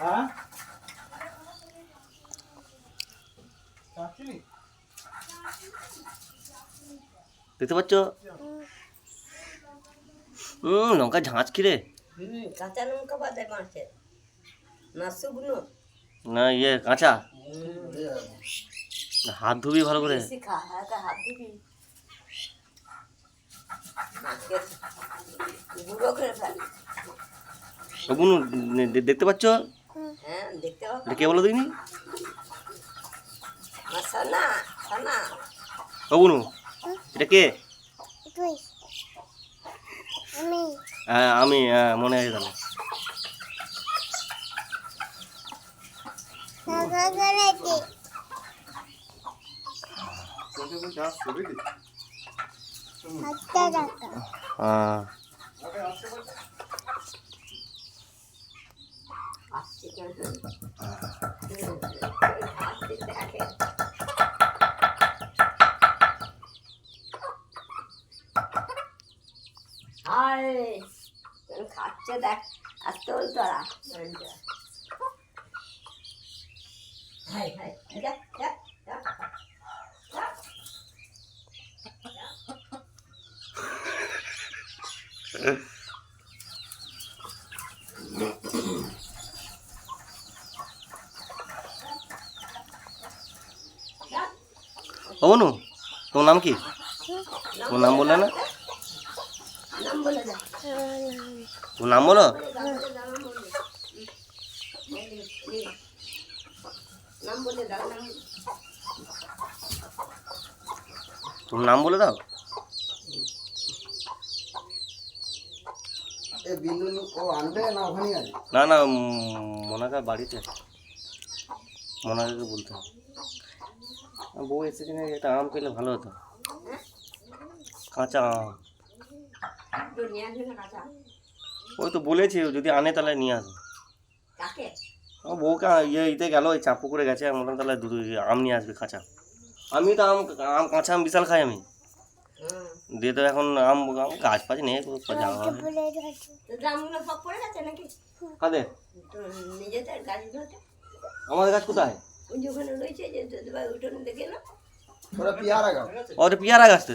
হ্যাঁ দেখতে পাচ্ছ? হুম লঙ্কা ঝাঁচ কি রে কাঁচা লঙ্কা না শুকনো। না ইয়ে কাঁচা। হাত ধুবি ভালো করে। হাতে ধুবি। দেখতে পাচ্ছ? হ্যাঁ কে বলো আমার সোনা এটা কে? আমি হ্যাঁ আমি হ্যাঁ, মনে হ্যাঁ কেন আসছে দেখে হায় খাচ্ছে দেখ আর তোল তোরা হাই হাই যা যা যা ও বুনু তোমার নাম কি তোমার নাম বললে না নাম বলে দে তোমার নাম বলো নাম বলে দাও নাম তোমার নাম বলে দাও না না না মোনাকার বাড়িতে। মোনাকাকে বলতে হবে। বউ এসেছে না একটা আম পেলে ভালো হতো। কাঁচা আম। ওই তো বলেছি যদি আনে তাহলে নিয়ে আসবে। আমার বউকে ইয়ে ইতে গেল ওই চাপু করে গেছে মনে তাহলে দুটো আম নিয়ে আসবে কাঁচা আমি। তো আম আম কাঁচা আম বিশাল খাই আমি। দিয়ে তো এখন আম আম গাছ পাছ নেই যাওয়া হয় কাদের? আমাদের গাছ কোথায়? ওই যে ওখানে রয়েছে যে দাদা উঠোনে দেখে না ওরা পিয়ারা গাছ। ওটা পেয়ারা গাছ তো